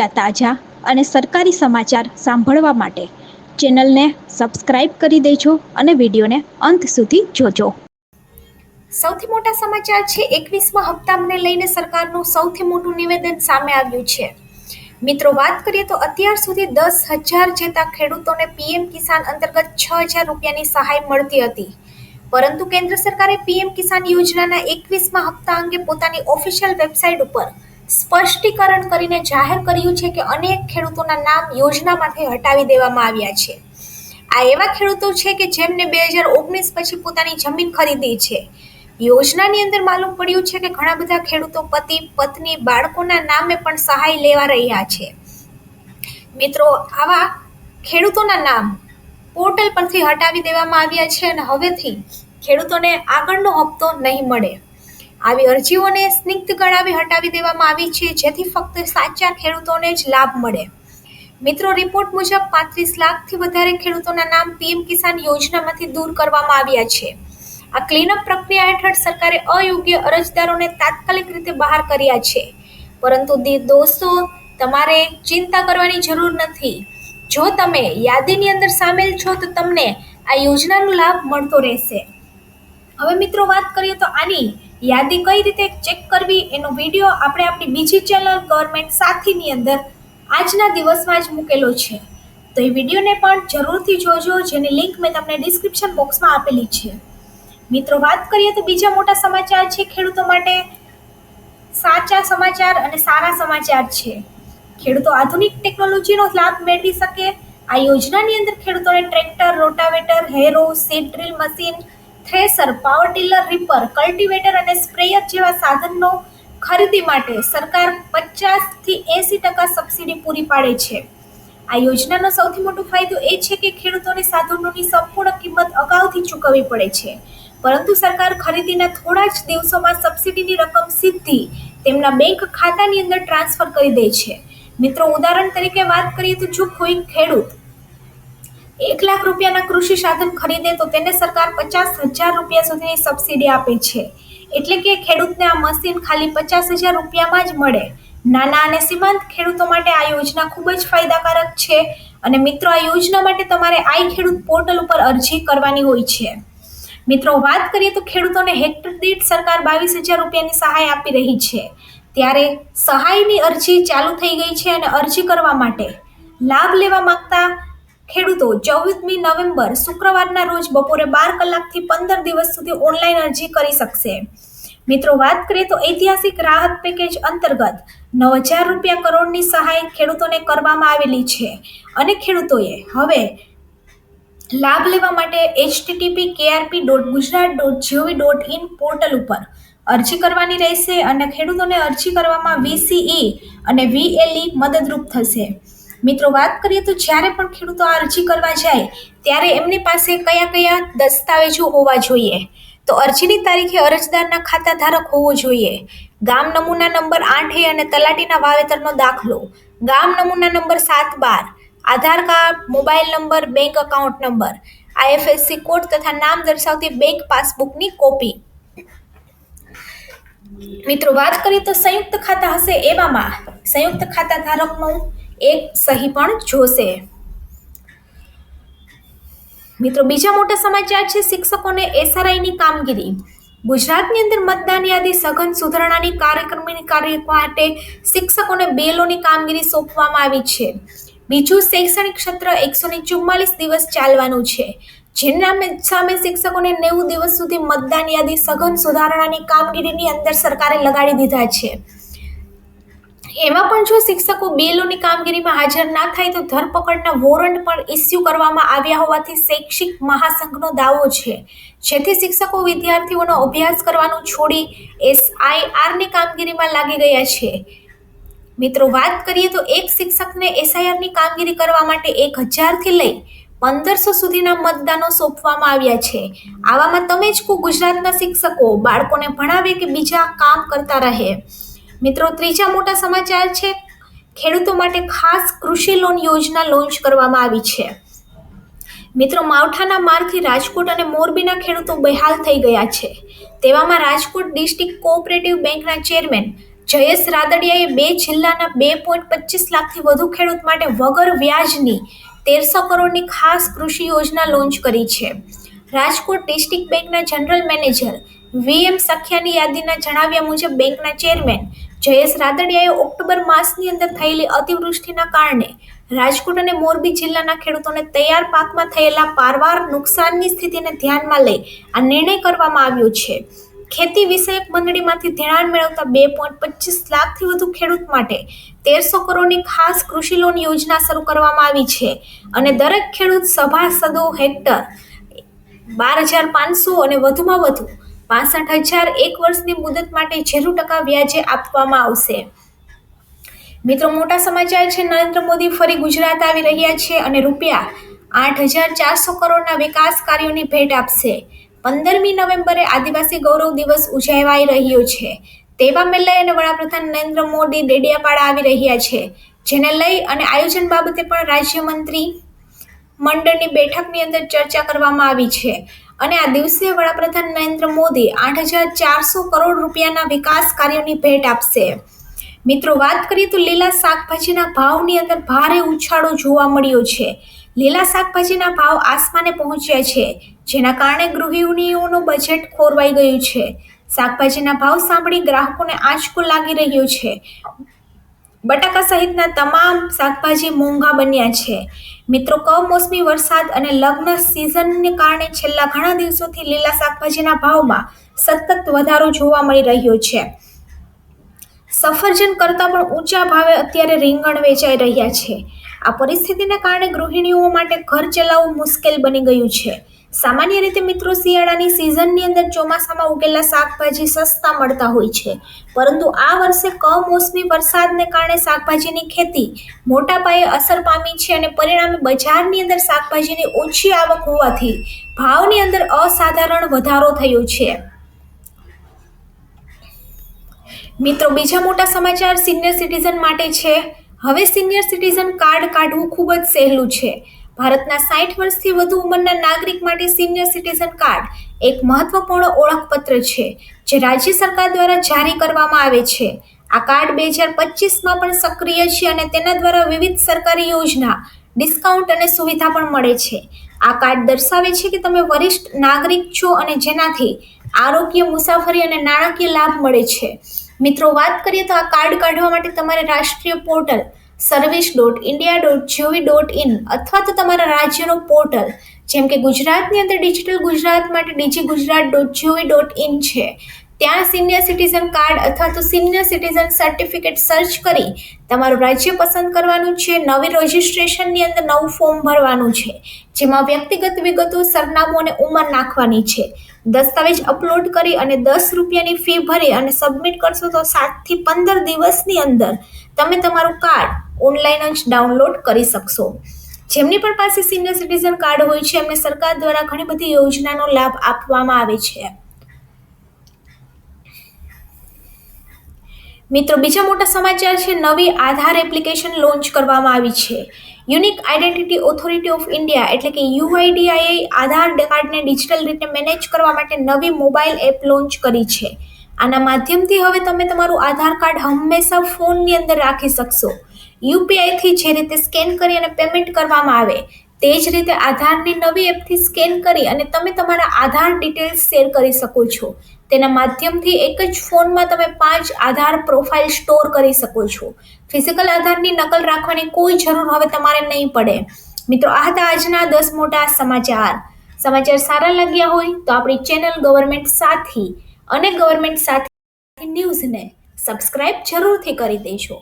તાજા અને સરકારી સમાચાર સાંભળવા માટે ચેનલને સબસ્ક્રાઇબ કરી દેજો અને વિડીયોને અંત સુધી જોજો. સૌથી મોટા સમાચાર છે, એકવીસમાં હપ્તાને લઈને સરકારનું સૌથી મોટું નિવેદન સામે આવ્યું છે. મિત્રો, વાત કરીએ તો અત્યાર સુધી દસ હજાર જેટલા ખેડૂતોને પીએમ કિસાન અંતર્ગત છ હજાર રૂપિયાની સહાય મળતી હતી. પરંતુ કેન્દ્ર સરકારે પીએમ કિસાન યોજનાના એકવીસમાં હપ્તા અંગે પોતાની ઓફિશિયલ વેબસાઇટ ઉપર સ્પષ્ટીકરણ કરીને જાહેર કર્યું છે કે અનેક ખેડૂતોના નામ યોજનામાંથી હટાવી દેવામાં આવ્યા છે. આ એવા ખેડૂતો છે કે જેમને બે હજાર ઓગણીસ પછી પોતાની જમીન ખરીદી છે. યોજનાની અંદર માલુમ પડ્યું છે કે ઘણા બધા ખેડૂતો પતિ, પત્ની, બાળકોના નામે પણ સહાય લેવા રહ્યા છે. મિત્રો, આવા ખેડૂતોના નામ પોર્ટલ પરથી હટાવી દેવામાં આવ્યા છે અને હવેથી ખેડૂતોને આગળનો હપ્તો નહીં મળે. આવી અરજીઓને સ્નિગ્ધ ગણાવી હટાવી દેવામાં આવી છે, જેથી ફક્ત સાચા ખેડૂતોને જ લાભ મળે. મિત્રો, રિપોર્ટ મુજબ પાંત્રીસ લાખથી વધારે ખેડૂતોના નામ પીએમ કિસાન યોજનામાંથી દૂર કરવામાં આવ્યા છે. આ ક્લીનઅપ પ્રક્રિયા હેઠળ સરકારે અયોગ્ય અરજદારોને તાત્કાલિક રીતે બહાર કર્યા છે. પરંતુ દોસ્તો, તમારે ચિંતા કરવાની જરૂર નથી. જો તમે યાદીની અંદર સામેલ છો, તો તમને આ યોજનાનો લાભ મળતો રહેશે. હવે મિત્રો, વાત કરીએ તો આની યાદી કઈ રીતે ચેક કરવી એનો વીડિયો આપણે આપણી બીજી ચેનલ ગવર્મેન્ટ સાથીની અંદર આજના દિવસમાં જ મૂકેલો છે. તો એ વિડીયોને પણ જરૂરથી જોજો, જેની લિંક મેં તમને ડિસ્ક્રિપ્શન બોક્સમાં આપેલી છે. મિત્રો, વાત કરીએ તો બીજા મોટા સમાચાર છે ખેડૂતો માટે. સાચા સમાચાર અને સારા સમાચાર છે. ખેડૂતો આધુનિક ટેકનોલોજીનો લાભ મેળવી શકે. આ યોજનાની અંદર ખેડૂતોને tractor rotavator harrow seed drill machine thresher, power tiller, reaper, cultivator અને સ્પ્રેયર જેવા સાધનનો ખરીદી માટે સરકાર પચાસથી એંસી ટકા સબસિડી પૂરી પાડે છે. આ યોજનાનો સૌથી મોટો ફાયદો એ છે કે ખેડૂતોને સાધનોની સંપૂર્ણ કિંમત અગાઉથી ચૂકવવી પડે છે. પરંતુ સરકાર ખરીદીના થોડા જ દિવસોમાં સબસિડીની રકમ સીધી તેમના બેંક ખાતાની અંદર ટ્રાન્સફર કરી દે છે. મિત્રો, ઉદાહરણ તરીકે વાત કરીએ તો જો કોઈ ખેડૂત એક લાખ રૂપિયાના કૃષિ સાધન ખરીદે તો તેને સરકાર પચાસ હજાર રૂપિયા સુધીની સબસિડી આપે છે. એટલે કે ખેડૂતને આ મશીન ખાલી પચાસ હજાર રૂપિયામાં જ મળે. નાના અને સીમાંત ખેડૂતો માટે આ યોજના ખૂબ જ ફાયદાકારક છે અને મિત્રો, આ યોજના માટે તમારે આઈ ખેડૂત પોર્ટલ ઉપર અરજી કરવાની હોય છે. મિત્રો, વાત કરીએ તો ખેડૂતોને હેક્ટર દીઠ સરકાર બાવીસ હજાર રૂપિયાની સહાય આપી રહી છે. ત્યારે સહાયની અરજી ચાલુ થઈ ગઈ છે અને અરજી કરવા માટે લાભ લેવા માંગતા ખેડૂતો ચૌદમી નવેમ્બર શુક્રવારના રોજ બપોરે બાર કલાકથી પંદર દિવસ સુધી ઓનલાઈન અરજી કરી શકશે. મિત્રો, વાત કરીએ તો ઐતિહાસિક રાહત પેકેજ અંતર્ગત નવ હજાર રૂપિયા કરોડની સહાય ખેડૂતોને કરવામાં આવેલી છે અને ખેડૂતોએ હવે લાભ લેવા માટે HTTP KRP dot Gujarat dot GOV dot in portal ઉપર અરજી કરવાની રહેશે અને ખેડૂતોને અરજી કરવામાં વીસીઈ અને વીએલઈ મદદરૂપ થશે. મિત્રો, વાત કરીએ તો જ્યારે પણ ખેડૂતો આ અરજી કરવા જાય, ત્યારે એમની પાસે કયા કયા દસ્તાવેજો હોવા જોઈએ? તો અરજીની તારીખે અરજદારના ખાતા ધારક હોવો જોઈએ. ગામ નમૂના નંબર આઠ અને તલાટીના વાવેતરનો દાખલો. ગામ નમૂના નંબર સાત બાર. Aadhaar card, mobile number, bank account number. IFSC code તથા નામ દર્શાવતી બેંક પાસબુકની કોપી. મિત્રો, વાત કરીએ તો સંયુક્ત ખાતા હશે એવામાં. સંયુક્ત ખાતા ધારકનું એક સહી પણ જોશે. મિત્રો, બીજા મોટા સમાચાર છે, શિક્ષકોને એસઆરઆઈની કામગીરી. ગુજરાતની અંદર મતદાન યાદી સઘન સુધારણાની કાર્યક્રમની કાર્ય માટે શિક્ષકોને બેલોની કામગીરી સોંપવામાં આવી છે. બીજું, શૈક્ષણિક ક્ષેત્ર એકસો ને ચુમ્માલીસ દિવસ ચાલવાનું છે. જેના સામે શિક્ષકોને નેવું દિવસ સુધી મતદાન યાદી સઘન સુધારણાની કામગીરીની અંદર સરકારે લગાડી દીધા છે. એમાં પણ જો શિક્ષકો બેલોની કામગીરીમાં હાજર ના થાય તો ધરપકડના વોરંટ પણ ઇસ્યુ કરવામાં આવ્યા હોવાથી શૈક્ષિક મહાસંઘનો દાવો છે. જેથી શિક્ષકો વિદ્યાર્થીઓનો અભ્યાસ કરવાનું છોડી એસઆઈઆરની કામગીરીમાં લાગી ગયા છે. મિત્રો, વાત કરીએ તો એક શિક્ષકને એસઆઈઆરની કામગીરી કરવા માટે એક હજારથી લઈ પંદરસો સુધીના મતદાનો સોંપવામાં આવ્યા છે. આવામાં તમે જ કો ગુજરાતના શિક્ષકો, બાળકોને ભણાવે કે બીજા કામ કરતા રહે? મિત્રો, ત્રીજા મોટા સમાચાર છે. ખેડૂતો માટે ખાસ કૃષિ લોન યોજના લોન્ચ કરવામાં આવી છે. મિત્રો, માવઠાના મારથી રાજકોટ અને મોરબીના ખેડૂતો બેહાલ થઈ ગયા છે. તેવામાં રાજકોટ ડિસ્ટ્રિક્ટ કોઓપરેટિવ બેંકના ચેરમેન જયેશ રાદડિયાએ બે જિલ્લાના બે પોઈન્ટ પચીસ લાખથી વધુ ખેડૂત માટે વગર વ્યાજની તેરસો કરોડની ખાસ કૃષિ યોજના લોન્ચ કરી છે. રાજકોટ ડિસ્ટ્રિક્ટ બેંકના જનરલ મેનેજર વીએમ સખિયાની યાદીના જણાવ્યા મુજબ બેંકના ચેરમેન જયેશ રાદડિયાએ ઓક્ટોબર માસની અંદર થયેલી અતિવૃષ્ટિના કારણે રાજકોટ અને મોરબી જિલ્લાના ખેડૂતોને તૈયાર પાકમાં થયેલા પારવાર નુકસાનની સ્થિતિને ધ્યાનમાં લઈ આ નિર્ણય કરવામાં આવ્યો છે. ખેતી વિષયક મંડળીમાંથી ધિરાણ મેળવતા બે પોઈન્ટ પચીસ લાખથી વધુ ખેડૂત માટે તેરસો કરોડની ખાસ કૃષિ લોન યોજના શરૂ કરવામાં આવી છે અને દરેક ખેડૂત સભાસદો હેક્ટર બાર હજાર પાંચસો અને વધુમાં વધુ પાસઠ હજાર એક વર્ષની મુદત માટે ઝીરો ટકા વ્યાજે આપવામાં આવશે. મિત્રો, મોટા સમાચાર છે. નરેન્દ્ર મોદી ફરી ગુજરાત આવી રહ્યા છે અને રૂપિયા આઠ હજાર ચારસો કરોડના વિકાસ કાર્યોની ભેટ આપશે. પંદરમી નવેમ્બરે આદિવાસી ગૌરવ દિવસ ઉજવાઈ રહ્યો છે. તેવા લઈ અને વડાપ્રધાન નરેન્દ્ર મોદી ડેડિયાપાડા આવી રહ્યા છે, જેને લઈ અને આયોજન બાબતે પણ રાજ્યમંત્રી મંડળની બેઠકની અંદર ચર્ચા કરવામાં આવી છે અને આ દિવસે વડાપ્રધાન નરેન્દ્ર મોદી આઠ હજાર ચારસો કરોડ રૂપિયાના વિકાસ કાર્યોની ભેટ આપશે. મિત્રો, વાત કરીએ તો લીલા શાકભાજીના ભાવની અંદર ભારે ઉછાળો જોવા મળ્યો છે. લીલા શાકભાજીના ભાવ આસમાને પહોંચ્યા છે, જેના કારણે ગૃહિણીઓનું બજેટ ખોરવાઈ ગયું છે. શાકભાજીના ભાવ સાંભળી ગ્રાહકોને આંચકો લાગી રહ્યો છે. બટાકા સહિતના તમામ શાકભાજી મોંઘા બન્યા છે. મિત્રો, કમોસમી વરસાદ અને લગ્ન સિઝનને કારણે છેલ્લા ઘણા દિવસોથી લીલા શાકભાજીના ભાવમાં સતત વધારો જોવા મળી રહ્યો છે. સફરજન કરતાં પણ ઊંચા ભાવે અત્યારે રીંગણ વેચાઈ રહ્યા છે. આ પરિસ્થિતિને કારણે ગૃહિણીઓ માટે ઘર ચલાવવું મુશ્કેલ બની ગયું છે. સામાન્ય રીતે મિત્રો શિયાળાની સિઝનની અંદર ચોમાસામાં ઉગેલા શાકભાજી સસ્તા મળતા હોય છે. પરંતુ આ વર્ષે કમોસમી વરસાદને કારણે શાકભાજીની ખેતી મોટા પાયે અસર પામી છે અને પરિણામે બજારની અંદર શાકભાજીની ઓછી આવક હોવાથી ભાવની અંદર અસાધારણ વધારો થયો છે. મિત્રો, બીજા મોટા સમાચાર સિનિયર સિટીઝન માટે છે. હવે સિનિયર સિટીઝન કાર્ડ કાઢવું ખૂબ જ સહેલું છે. ભારતના સાઠ વર્ષથી વધુ ઉંમરના નાગરિક માટે સિનિયર સિટીઝન કાર્ડ એક મહત્વપૂર્ણ ઓળખપત્ર છે, જે રાજ્ય સરકાર દ્વારા જારી કરવામાં આવે છે. આ કાર્ડ બે હજાર પચીસમાં પણ સક્રિય છે અને તેના દ્વારા વિવિધ સરકારી યોજના ડિસ્કાઉન્ટ અને સુવિધા પણ મળે છે. આ કાર્ડ દર્શાવે છે કે તમે વરિષ્ઠ નાગરિક છો અને જેનાથી આરોગ્ય, મુસાફરી અને નાણાકીય લાભ મળે છે. મિત્રો, વાત કરીએ તો આ કાર્ડ કાઢવા માટે તમારે રાષ્ટ્રીય portal service dot India dot GOV dot in અથવા તો તમારા રાજ્યનો પોર્ટલ જેમ કે ગુજરાતની અંદર ડિજિટલ ગુજરાત માટે DG Gujarat dot GOV dot in છે. ત્યાં સિનિયર સિટીઝન કાર્ડ અથવા તો સિનિયર સિટીઝન સર્ટિફિકેટ સર્ચ કરી તમારું રાજ્ય પસંદ કરવાનું છે, નવી રજિસ્ટ્રેશનની અંદર નવું ફોર્મ ભરવાનું છે, જેમાં વ્યક્તિગત વિગતો, સરનામું અને ઉંમર નાખવાની છે. દસ્તાવેજ અપલોડ કરી અને દસ રૂપિયાની ફી ભરી અને સબમિટ કરશો તો સાતથી પંદર દિવસની અંદર તમે તમારું કાર્ડ ઓનલાઈન જ ડાઉનલોડ કરી શકશો. જેમની પણ પાસે સિનિયર સિટીઝન કાર્ડ હોય છે, એમને સરકાર દ્વારા ઘણી બધી યોજનાનો લાભ આપવામાં આવે છે. મિત્રો, બીજા મોટા સમાચાર છે. નવી આધાર એપ્લિકેશન લોન્ચ કરવામાં આવી છે. Unique identity authority of India એટલે કે યુઆઈડીઆઈએ આધાર કાર્ડને ડિજિટલ રીતે મેનેજ કરવા માટે નવી મોબાઈલ એપ લોન્ચ કરી છે. આના માધ્યમથી હવે તમે તમારું આધાર કાર્ડ હંમેશા ફોનની અંદર રાખી શકશો. યુપીઆઈથી જે રીતે સ્કેન કરી અને પેમેન્ટ કરવામાં આવે, તે જ રીતે આધારની નવી એપથી સ્કેન કરી અને તમે તમારા આધાર ડિટેલ્સ શેર કરી શકો છો. તેના માધ્યમથી એક જ ફોનમાં તમે પાંચ આધાર પ્રોફાઇલ સ્ટોર કરી શકો છો. ફિઝિકલ આધારની નકલ રાખવાની કોઈ જરૂર હવે તમારે નહીં પડે. મિત્રો, આ હતા આજના દસ મોટા સમાચાર. સમાચાર સારા લાગ્યા હોય તો આપણી ચેનલ ગવર્મેન્ટ સાથી અને ગવર્મેન્ટ સાથી ન્યૂઝને સબસ્ક્રાઇબ જરૂરથી કરી દેજો.